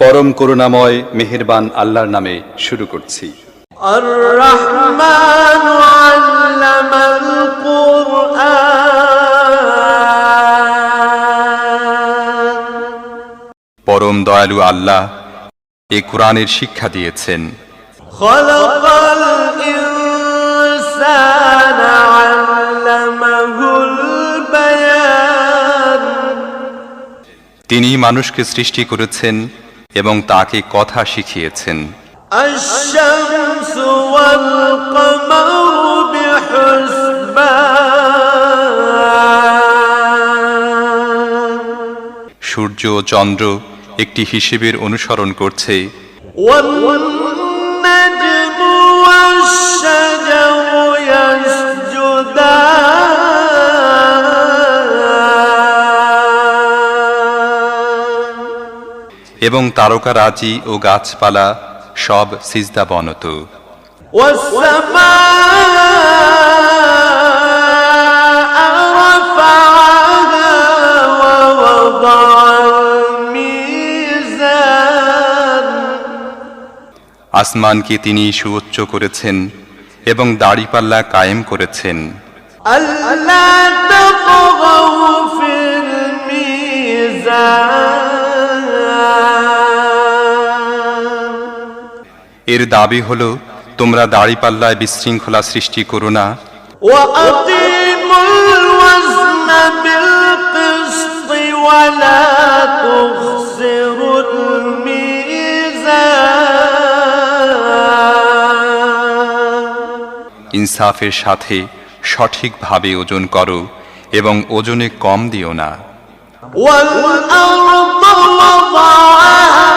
পরম করুণাময় মেহেরবান আল্লাহর নামে শুরু করছি। পরম দয়ালু আল্লাহ এ কোরআনের শিক্ষা দিয়েছেন। খলকাল ইনসানা তিনি মানুষকে সৃষ্টি করেছেন এবং তাকে কথা শিখিয়েছেন الشمس والقمر بحسبان সূর্য ও চন্দ্র একটি হিসেবের অনুসরণ করছে والنجم والشجر يسجدان এবং তারকারাজি ও গাছপালা সব সিজদা বনত। আসমানকে তিনি সুউচ্চ করেছেন এবং দাড়িপাল্লা কায়েম করেছেন। আল্লাহ এর দাবি হলো তোমরা দাড়িপাল্লায় বিশৃঙ্খলা সৃষ্টি করো না وأقيموا الوزن بالقسط ولا تخسروا الميزان ইনসাফের সাথে সঠিকভাবে ওজন করো এবং ওজনে কম দিও না والأرض وضعها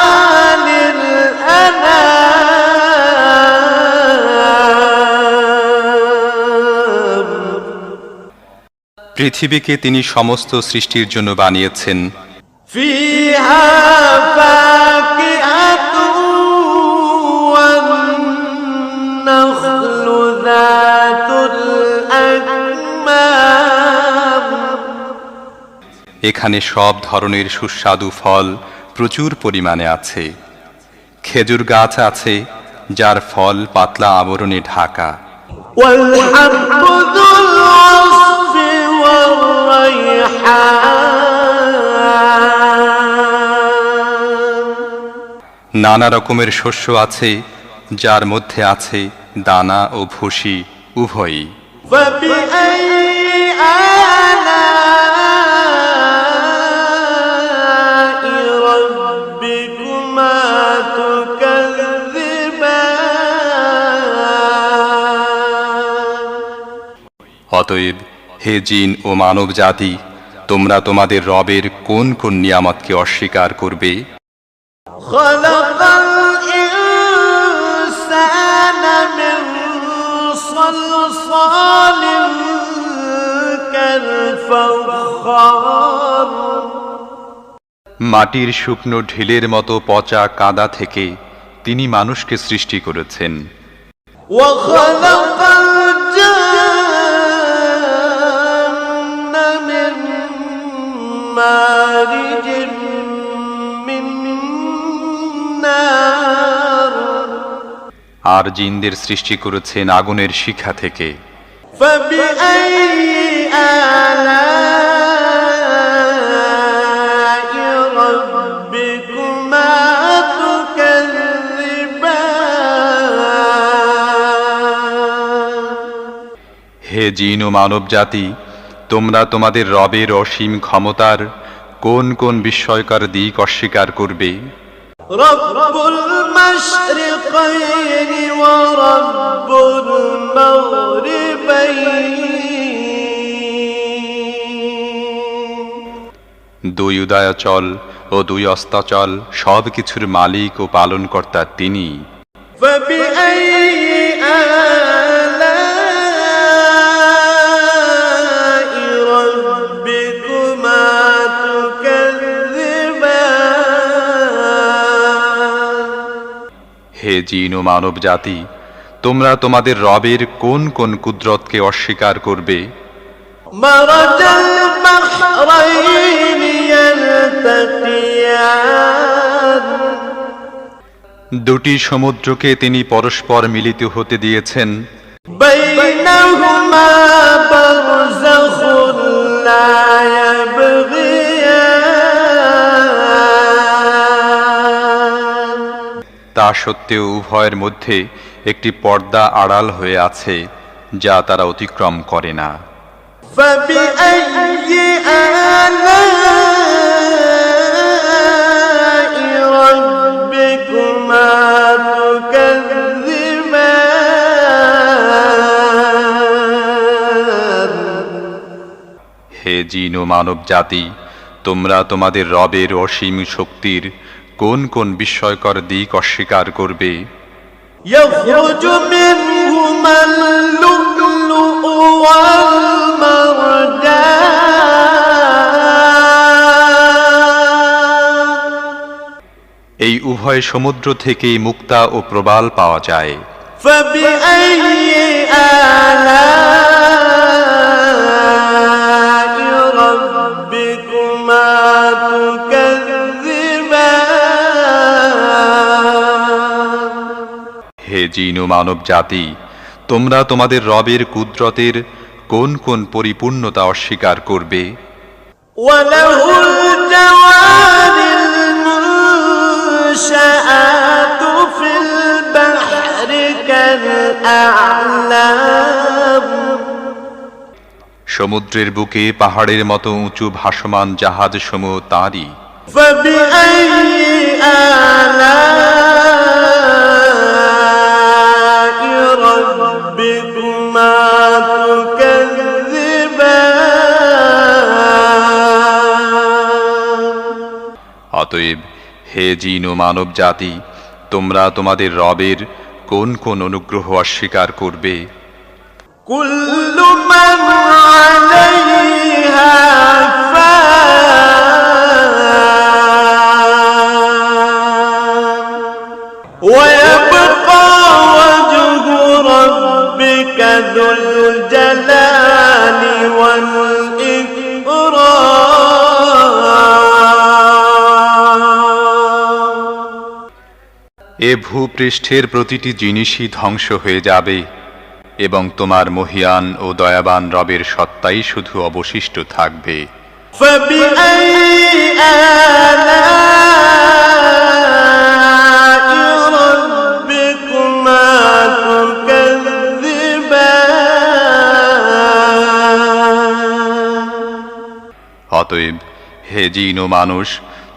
পৃথিবীকে তিনি সমস্ত সৃষ্টির জন্য বানিয়েছেন فيها فاكهة والنخل ذات الأكمام এখানে সব ধরনের সুস্বাদু ফল প্রচুর পরিমাণে আছে খেজুর গাছ আছে যার ফল পাতলা আবরণে ঢাকা والحب ذو নানা রকমের শস্য আছে যার মধ্যে আছে দানা ও ভুসি উভয়ই। অতএব হে জিন ও মানব জাতি তোমরা তোমাদের রবের কোন কোন নিয়ামতকে অস্বীকার করবে خلق الإنسان من صلصال كالفخار মাটির শুকনো ঢিলের মতো পচা কাদা থেকে তিনি মানুষকে সৃষ্টি করেছেন وخلق الجن مارج من نار আর জিনদের সৃষ্টি করেছেন আগুনের শিখা থেকে فبأي آلاء ربكما تكذبان হে জিন ও মানব জাতি তোমরা তোমাদের রবের অসীম ক্ষমতার কোন কোন বিস্ময়কর দিক অস্বীকার করবে رب المشرقين ورب المغربين দুই উদয়াচল ও দুই অস্তাচল সব কিছুর মালিক ও পালনকর্তা তিনি فبأي آلاء হে জিন ও মানব জাতি তোমরা তোমাদের রবের কোন কোন কুদরতকে অস্বীকার করবে مرج البحرين البحرين يلتقيان দুটি সমুদ্রকে তিনি পরস্পর মিলিত হতে দিয়েছেন بينهما برزخ لا يبغيان তা সত্ত্বেও উভয়ের মধ্যে একটি পর্দা আড়াল হয়ে আছে যা তারা অতিক্রম করে না। হে জিন ও মানব জাতি তোমরা তোমাদের রবের অসীম শক্তির কোন কোন বিস্ময়কর দিক অস্বীকার করবে يخرج منهما اللؤلؤ والمرجان এই উভয় সমুদ্র থেকেই মুক্তা ও প্রবাল পাওয়া যায় فبأي آلاء জিন ও মানব জাতি তোমরা তোমাদের রবের কুদরতের কোন কোন পরিপূর্ণতা অস্বীকার করবে وله الجوار المنشآت في البحر كالأعلام সমুদ্রের বুকে পাহাড়ের মতো উঁচু ভাসমান জাহাজ সমূহ তাঁরই فبأي آلاء অতএব, হে জিন ও মানব জাতি, তোমরা তোমাদের রবের কোন কোন অনুগ্রহ অস্বীকার করবে? কুল্লু মান এ ভূপৃষ্ঠের প্রতিটি জিনিসই ধ্বংস হয়ে যাবে, এবং তোমার মহিয়ান ও দয়াবান রবের সত্তাই শুধু অবশিষ্ট থাকবে। অতএব হে জিন মানুষ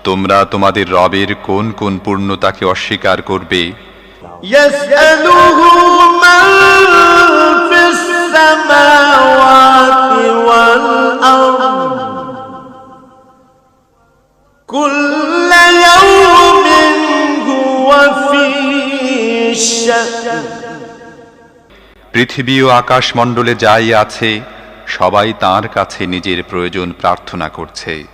তোমরা তোমাদের রবের কোন কোন পূর্ণতাকে অস্বীকার করবে? পৃথিবী ও আকাশমণ্ডলে যাই আছে সবাই তার কাছে নিজের প্রয়োজন প্রার্থনা করছে।